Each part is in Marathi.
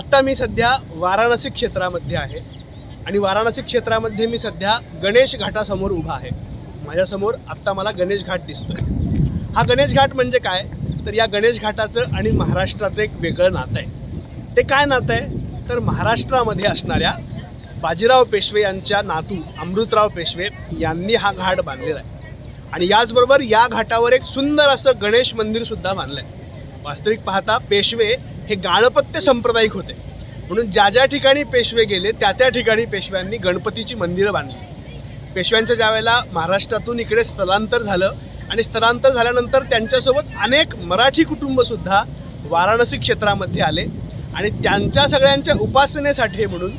आत्ता मी सध्या वाराणसी क्षेत्रामध्ये आहे आणि वाराणसी क्षेत्रामध्ये मी सध्या गणेश घाटासमोर उभा आहे. माझ्यासमोर आत्ता मला गणेश घाट दिसतोय. हा गणेश घाट म्हणजे काय? तर या गणेश घाटाचं आणि महाराष्ट्राचं एक वेगळं नातं आहे. ते काय नातं आहे? तर महाराष्ट्रामध्ये असणाऱ्या बाजीराव पेशवे यांच्या नातू अमृतराव पेशवे यांनी हा घाट बांधलेला आहे. आणि याचबरोबर या घाटावर एक सुंदर असं गणेश मंदिरसुद्धा बांधलं आहे वास्तविक पाहता पेशवे हे गाणपत्य संप्रदायिक होते. म्हणून ज्या ज्या ठिकाणी पेशवे गेले त्या त्या ठिकाणी पेशव्यांनी गणपतीची मंदिरं बांधली. पेशव्यांच्या ज्यावेळेला महाराष्ट्रातून इकडे स्थलांतर झालं आणि स्थलांतर झाल्यानंतर त्यांच्यासोबत अनेक मराठी कुटुंबसुद्धा वाराणसी क्षेत्रामध्ये आले आणि त्यांच्या सगळ्यांच्या उपासनेसाठी म्हणून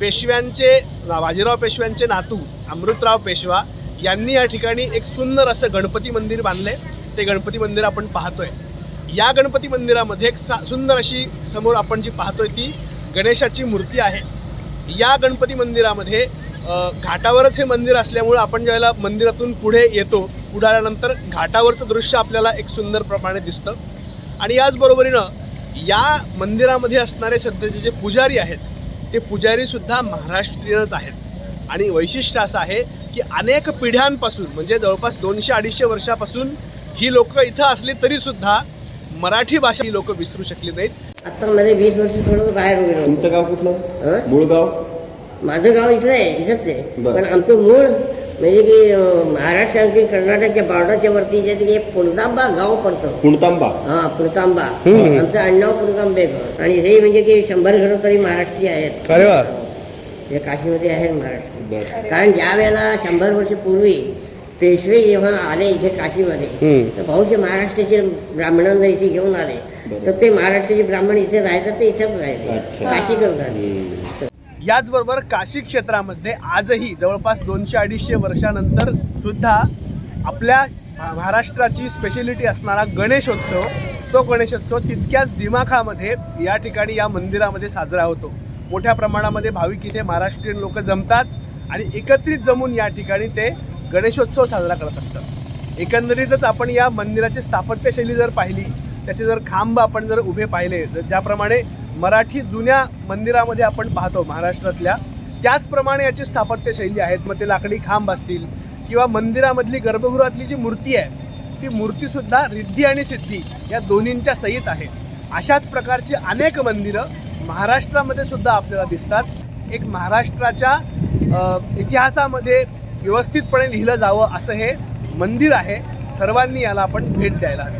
पेशव्यांचे बाजीराव पेशव्यांचे नातू अमृतराव पेशवा यांनी या ठिकाणी एक सुंदर असं गणपती मंदिर बांधले. ते गणपती मंदिर आपण पाहतोय. या गणपती मंदिरामध्ये एक सा सुंदर अशी समोर आपण जी पाहतोय ती गणेशाची मूर्ती आहे. या गणपती मंदिरामध्ये घाटावरच हे मंदिर असल्यामुळं आपण ज्यावेळेला मंदिरातून पुढे येतो पुढे घाटावरचं दृश्य आपल्याला एक सुंदर प्रमाणे दिसतं. आणि याचबरोबरीनं या मंदिरामध्ये असणारे सध्याचे जे पुजारी आहेत ते पुजारीसुद्धा महाराष्ट्रीयनच आहेत. आणि वैशिष्ट्य असं आहे की अनेक पिढ्यांपासून म्हणजे जवळपास दोनशे अडीचशे वर्षापासून ही लोकं इथं असली तरीसुद्धा मराठी भाषा ही लोक विसरू शकली नाहीत. आता मध्ये वीस वर्ष थोडं बाहेर तुमचं गाव कुठलं? हं? मूळ गाव? माझं गाव इथलं आहे इथंच आहे. पण आमचं मूळ म्हणजे की महाराष्ट्र आणि कर्नाटकच्या बॉर्डरच्या वरती जे ते पुणतांबा गाव पडतं. कुणतांबा हा पुणतांबा. आमचं आडनाव पुणतांबे आणि हे म्हणजे की शंभर घरं तरी महाराष्ट्रीय आहेत. अरे वा. हे काशीमध्ये आहेत महाराष्ट्र. कारण ज्या वेळेला शंभर वर्ष पूर्वी पेशवे जेव्हा आले इथे काशीमध्ये तर बहुशे महाराष्ट्राचे ब्राह्मणांना इथे घेऊन आले. तर ते महाराष्ट्राचे ब्राह्मण इथे राहायचं ते इथेच राहिले. अच्छा. काशी करतात याचबरोबर काशी क्षेत्रामध्ये आजही जवळपास दोनशे अडीचशे वर्षानंतर सुद्धा आपल्या महा- महाराष्ट्राची स्पेशलिटी असणारा गणेशोत्सव तो गणेशोत्सव तितक्याच दिमाखामध्ये या ठिकाणी या मंदिरामध्ये साजरा होतो. मोठ्या प्रमाणामध्ये भाविक इथे महाराष्ट्रीयन लोक जमतात आणि एकत्रित जमून या ठिकाणी ते गणेशोत्सव साजरा करत असतात. एकंदरीतच आपण या मंदिराची स्थापत्यशैली जर पाहिली त्याचे जर खांब आपण जर उभे पाहिले तर ज्याप्रमाणे मराठी जुन्या मंदिरामध्ये आपण पाहतो महाराष्ट्रातल्या त्याचप्रमाणे याची स्थापत्यशैली आहेत. मग ते लाकडी खांब असतील किंवा मंदिरामधली गर्भगृहातली जी मूर्ती आहे ती मूर्तीसुद्धा रिद्धी आणि सिद्धी या दोन्हींच्या सहित आहे. अशाच प्रकारची अनेक मंदिरं महाराष्ट्रामध्ये सुद्धा आपल्याला दिसतात. एक महाराष्ट्राच्या इतिहासामध्ये व्यवस्थितपणे लिहिलं जावं असं हे मंदिर आहे. सर्वांनी याला आपण भेट द्यायला हवी.